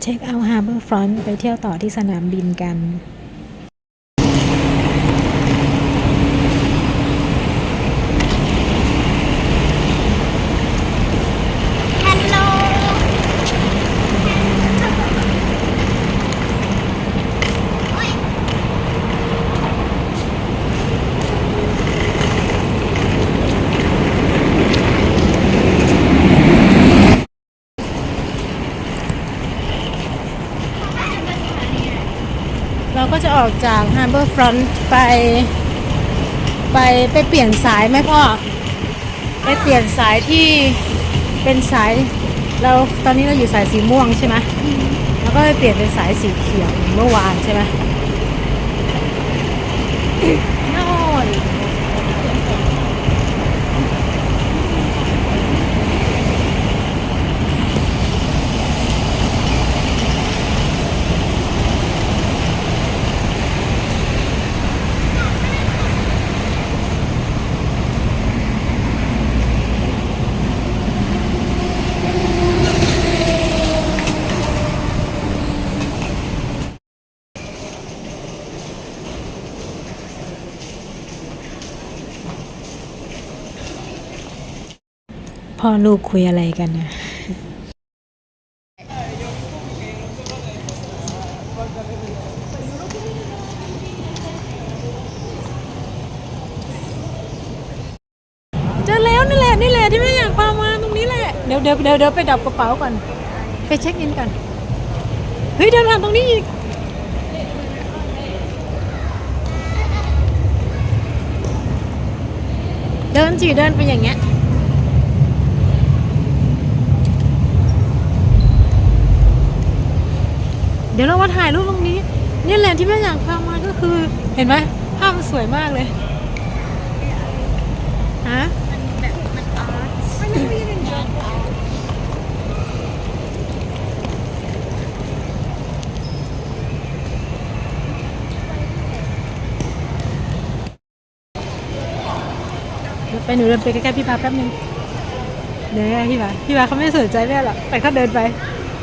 เช็คเอาท์ฮาร์เบอร์ฟรอนต์ไปเที่ยวต่อที่สนามบินกัน ก็จะออกจาก Harbor Front ไป ไปไปเปลี่ยนสายไหมพ่อ ไปเปลี่ยนสายที่เป็นสายเราตอนนี้เราอยู่สายสีม่วงใช่ไหมแล้วก็ไปเปลี่ยนเป็นสายสีเขียวเมื่อวานใช่ไหมโน่น พ่อลูกคุยอะไรกันนะเจอแล้วนี่แหละนี่แหละที่ไม่อยากพามาตรงนี้แหละ เดี๋ยวเดี๋ยวเดี๋ยวเดี๋ยวไปดับกระเป๋าก่อน ไปเช็คอินก่อน เฮ้ยเดินผ่านตรงนี้อีกเดินจีเดินไปอย่างเงี้ย ดี๋ยวเรามาถ่ายรูปตรงนี้ นี่แหละที่แม่อยากพามาก็คือ เห็นไหมภาพมันสวยมากเลยฮะไปหนูเดินไปใกล้ๆพี่พาแป๊บนึงเดินพี่พาพี่พาเขาไม่สนใจแม่หรอกแต่เขาเดินไป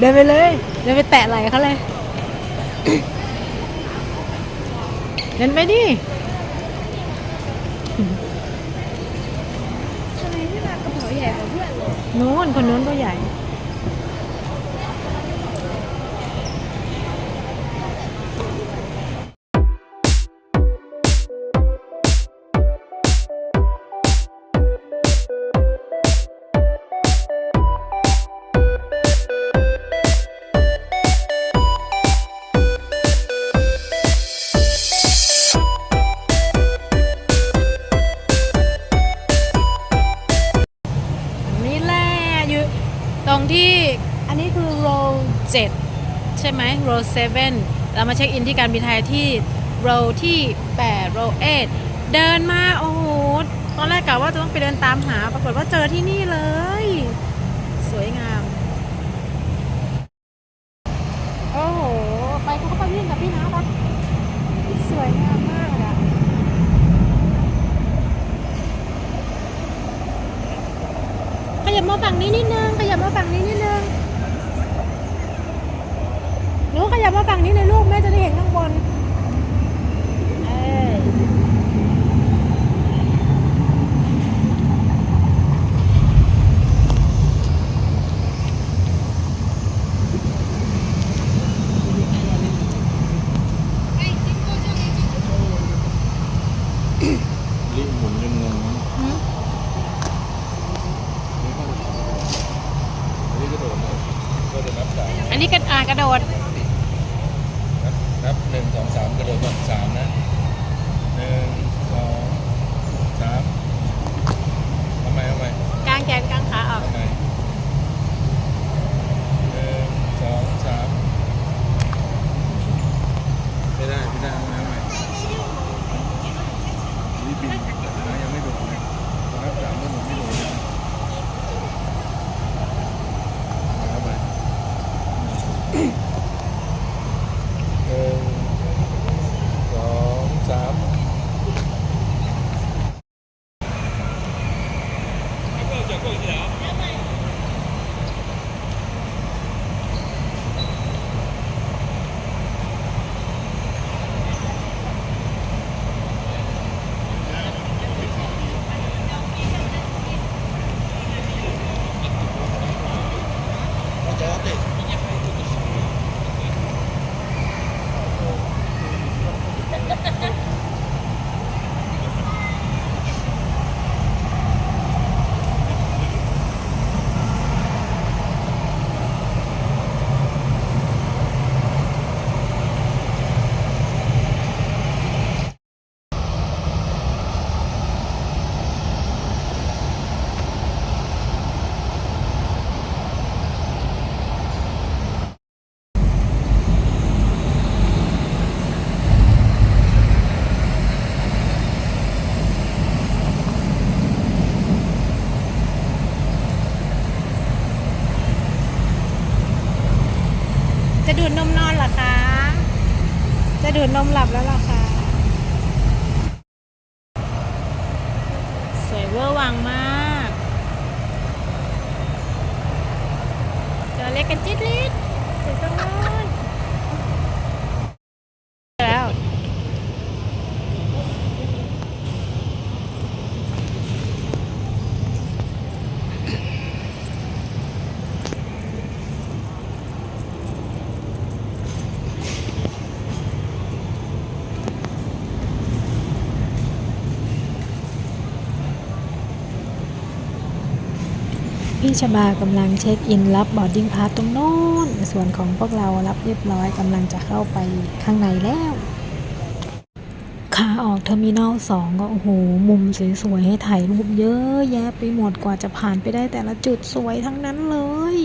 เดินไปเลย เดินไปแตะไหล่เขาเลย เดินไปดิทำไมพี่มากระเป๋าใหญ่กว่าเพื่อนเลยนู้นคนนู้นก็ใหญ่ อันนี้คือโร7ใช่ไหมโร7เรามาเช็คอินที่การบินไทยที่โรที่8โร8เดินมา โอ้โห ตอนแรกกะว่าจะต้องไปเดินตามหา ปรากฏว่าเจอที่นี่เลย สวยงาม โอ้โห ไปเขาก็ไปวิ่งกับพี่น้าปะสวยงามมากอะขยับมาฝั่งนี้นิดนึง ขยับมาฝั่งนี้นิดนึง หนู ขยับมาฝั่งนี้เลยลูกแม่จะได้เห็นข้างบน เวอร์วังมาก ตัวเล็กกันจิ๊ดลิดอยู่ตรงโน้นแล้ว พี่ ชบากำลังเช็คอินรับบอร์ดดิ้งพาสตรงโน้น ส่วนของพวกเรารับเรียบร้อยกำลังจะเข้าไปข้างในแล้วขาออกเทอร์มินอลสองก็โอ้โห มุมสวยๆให้ถ่ายรูปเยอะแยะไปหมดกว่าจะผ่านไปได้แต่ละจุดสวยทั้งนั้นเลย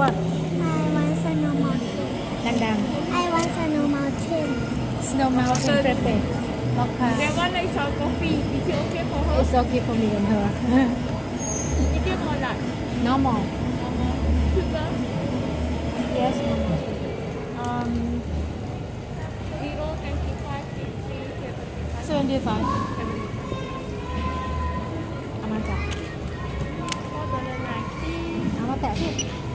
What I want snow mountain ดัง I want snow mountain ๆ Snow Mountain Frappe มอคค่า They want I saw coffee. Is it okay for her? It's okay for me and her Is it more like? Normal Sugar? Yes normal Um Zero, 25, 53, 75 เอามาจับ 4, 4, 4, เอามาแตะที่ 4,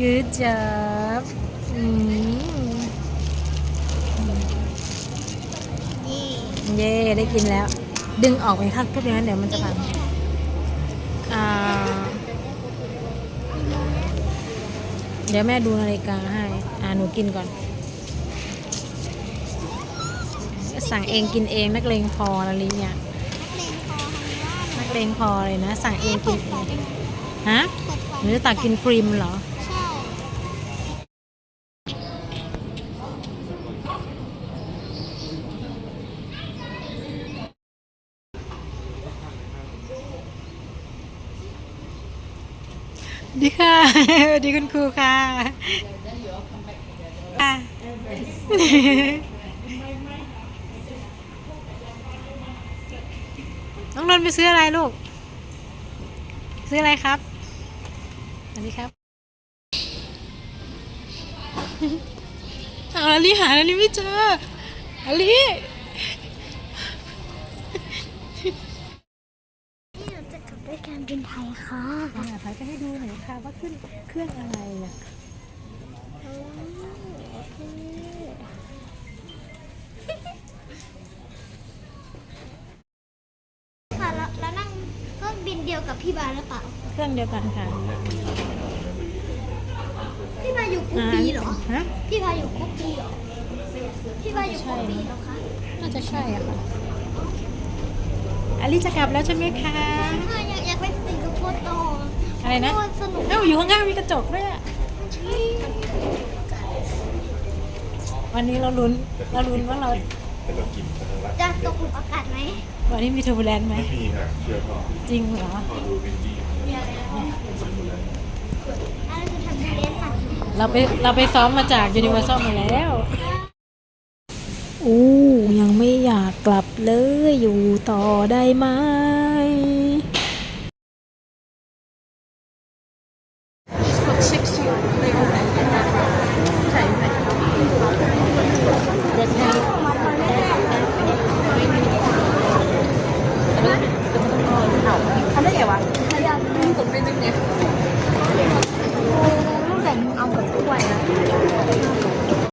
good job เย่ได้กินแล้ว ดึงออกไปครับก็อย่างนั้นเดี๋ยวมันจะพังเดี๋ยวแม่ดูนาฬิกาให้ อ่าหนูกินก่อน สั่งเองกินเองนักเลงพอละลิเนี่ยนักเลงพอนักเลงพอเลยนะ สั่งเองกินเองฮะหนูจะตักกินครีมเหรอ ใช่ ดีค่ะ ดี คุณครูค่ะค่ะน้องนนท์ไปซื้ออะไรลูก ซื้ออะไรครับสวัสดีครับเอาอลิหาอลิไม่เจออลินี่เราจะกลับด้วยการบินไทยค่ะอ่าพายจะให้ดูหน่อย ค่ะว่าขึ้นเครื่องอะไรอะโอเคค่ะแล้วแล้วนั่งเครื่องบินเดียวกับพี่บาหรือเปล่า เครื่องเดียวกันค่ะพี่บาอยู่กรุ๊ปบีเหรอ ฮะพี่บาอยู่กรุ๊ปบีเหรอ พี่บาอยู่กรุ๊ปบีเหรอคะน่าจะใช่อะค่ะอลิจะกลับแล้วใช่ไหมคะค่ะ อะไรนะโยสนุกเอ้าอยู่ข้างๆมีกระจกด้วยอะวันนี้เราลุ้นเราลุ้นว่าเราแต่เรากินกันทั้งร้านจะตกหลุมอากาศไหมวันนี้มีทูบูแลนไหมไม่มีค่ะเชื่อพ่อจริงเหรอพ่อดูเป็นดีเดี๋ยวแล้วอะไรคือทำเรียนค่ะเราไปเราไปซ้อมมาจากยูนิเวอร์แซลมาแล้วอู้ยังไม่อยากกลับเลยอยู่ต่อได้ไหม Sixteen.